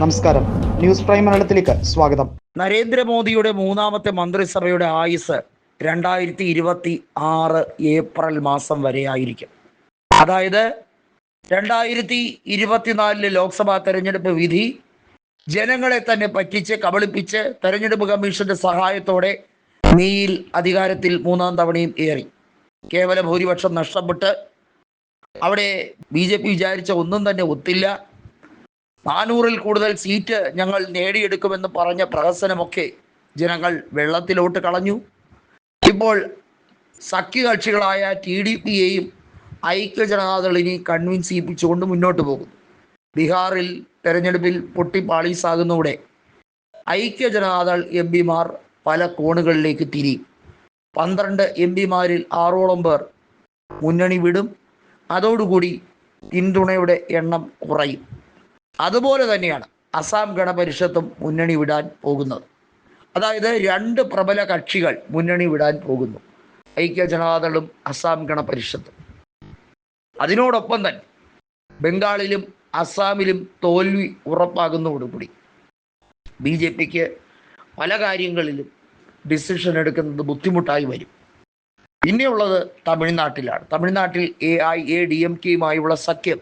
നമസ്കാരം. News prime മലയാളത്തിലേക്ക് സ്വാഗതം. നരേന്ദ്രമോദിയുടെ മൂന്നാമത്തെ മന്ത്രിസഭയുടെ ആയുസ് രണ്ടായിരത്തി ഇരുപത്തി ആറ് ഏപ്രിൽ മാസം വരെ ആയിരിക്കും. അതായത് രണ്ടായിരത്തി ഇരുപത്തിനാലിലെ ലോക്സഭാ തെരഞ്ഞെടുപ്പ് വിധി ജനങ്ങളെ തന്നെ പറ്റിച്ച് കബളിപ്പിച്ച് തെരഞ്ഞെടുപ്പ് കമ്മീഷന്റെ സഹായത്തോടെ മെയ്യിൽ അധികാരത്തിൽ മൂന്നാം തവണയും ഏറി. കേവല ഭൂരിപക്ഷം നഷ്ടപ്പെട്ട് അവിടെ ബി ജെ പി വിചാരിച്ച ഒന്നും തന്നെ ഒത്തില്ല. നാനൂറിൽ കൂടുതൽ സീറ്റ് ഞങ്ങൾ നേടിയെടുക്കുമെന്ന് പറഞ്ഞ പ്രഹസനമൊക്കെ ജനങ്ങൾ വെള്ളത്തിലോട്ട് കളഞ്ഞു. ഇപ്പോൾ സഖ്യകക്ഷികളായ ടി ഡി പിയെയും ഐക്യ ജനതാദളിനെയും കൺവിൻസ് ചെയ്യിപ്പിച്ചുകൊണ്ട് മുന്നോട്ട് പോകുന്നു. ബീഹാറിൽ തെരഞ്ഞെടുപ്പിൽ പൊട്ടിപ്പാളീസാകുന്നതോടെ ഐക്യ ജനതാദൾ എം പിമാർ പല കോണുകളിലേക്ക് തിരിയും. പന്ത്രണ്ട് എം പിമാരിൽ ആറോളം പേർ മുന്നണി വിടും. അതോടുകൂടി പിന്തുണയുടെ എണ്ണം കുറയും. അതുപോലെ തന്നെയാണ് അസാം ഗണപരിഷത്തും മുന്നണി വിടാൻ പോകുന്നത്. അതായത് രണ്ട് പ്രബല കക്ഷികൾ മുന്നണി വിടാൻ പോകുന്നു. ഐക്യ ജനതാദളും അസാം ഗണപരിഷത്തും. അതിനോടൊപ്പം തന്നെ ബംഗാളിലും അസാമിലും തോൽവി ഉറപ്പാകുന്നതോടുകൂടി ബി ജെ പിക്ക് പല കാര്യങ്ങളിലും ഡിസിഷൻ എടുക്കുന്നത് ബുദ്ധിമുട്ടായി വരും. പിന്നെയുള്ളത് തമിഴ്നാട്ടിലാണ്. തമിഴ്നാട്ടിൽ A I A D M കെയുമായുള്ള സഖ്യം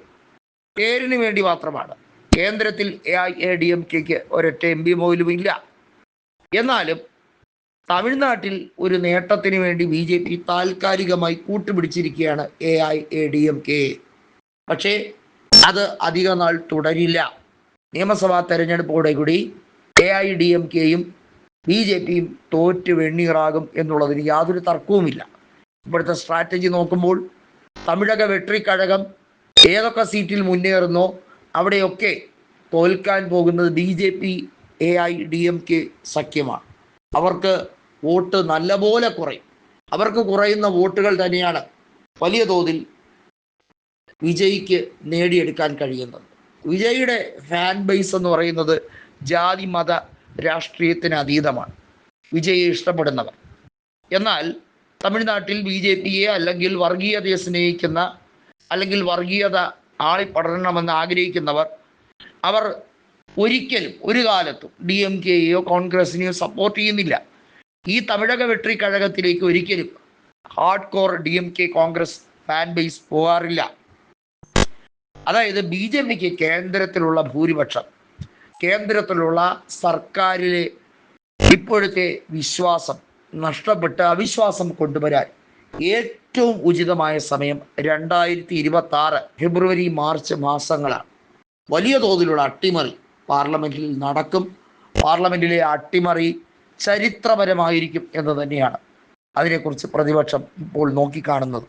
പേരിന് വേണ്ടി മാത്രമാണ്. കേന്ദ്രത്തിൽ A I A D M കെക്ക് ഒരൊറ്റ എം പി പോലും ഇല്ല. എന്നാലും തമിഴ്നാട്ടിൽ ഒരു നേട്ടത്തിന് വേണ്ടി ബി ജെ പി താൽക്കാലികമായി കൂട്ടുപിടിച്ചിരിക്കുകയാണ് A I A D M K പക്ഷേ അത് അധിക നാൾ തുടരില്ല. നിയമസഭാ തെരഞ്ഞെടുപ്പോടെ കൂടി എ ഐ ഡി എം കെയും ബി ജെ പിയും തോറ്റ് വെണ്ണീറാകും എന്നുള്ളതിന് യാതൊരു തർക്കവുമില്ല. ഇപ്പോഴത്തെ സ്ട്രാറ്റജി നോക്കുമ്പോൾ തമിഴക വെട്രിക്കഴകം ഏതൊക്കെ സീറ്റിൽ മുന്നേറുന്നോ അവിടെയൊക്കെ തോൽക്കാൻ പോകുന്നത് B J P A I D M K സഖ്യമാണ്. അവർക്ക് വോട്ട് നല്ലപോലെ കുറയും. അവർക്ക് കുറയുന്ന വോട്ടുകൾ തന്നെയാണ് വലിയ തോതിൽ വിജയ്ക്ക് നേടിയെടുക്കാൻ കഴിയുന്നത്. വിജയുടെ ഫാൻ ബേസ് എന്ന് പറയുന്നത് ജാതി മത രാഷ്ട്രീയത്തിന് അതീതമാണ്. വിജയെ ഇഷ്ടപ്പെടുന്നവർ. എന്നാൽ തമിഴ്നാട്ടിൽ ബി ജെ പിയെ അല്ലെങ്കിൽ വർഗീയതയെ സ്നേഹിക്കുന്ന അല്ലെങ്കിൽ വർഗീയത ആളിപ്പടരണമെന്ന് ആഗ്രഹിക്കുന്നവർ അവർ ഒരിക്കലും ഒരു കാലത്തും ഡി എം കെയോ കോൺഗ്രസിനെയോ സപ്പോർട്ട് ചെയ്യുന്നില്ല. ഈ തമിഴക വെട്രി കഴകത്തിലേക്ക് ഒരിക്കലും hard core D M K Congress fan base പോകാറില്ല. അതായത് ബി ജെ പിക്ക് കേന്ദ്രത്തിലുള്ള ഭൂരിപക്ഷം കേന്ദ്രത്തിലുള്ള സർക്കാരിലെ ഇപ്പോഴത്തെ വിശ്വാസം നഷ്ടപ്പെട്ട് അവിശ്വാസം കൊണ്ടുവരാൻ ഏറ്റവും ഉചിതമായ സമയം രണ്ടായിരത്തി ഇരുപത്തി ആറ് ഫെബ്രുവരി മാർച്ച് മാസങ്ങളാണ്. വലിയ തോതിലുള്ള അട്ടിമറി പാർലമെന്റിൽ നടക്കും. പാർലമെന്റിലെ അട്ടിമറി ചരിത്രപരമായിരിക്കും എന്ന് തന്നെയാണ് അതിനെക്കുറിച്ച് പ്രതിപക്ഷം ഇപ്പോൾ നോക്കിക്കാണുന്നത്.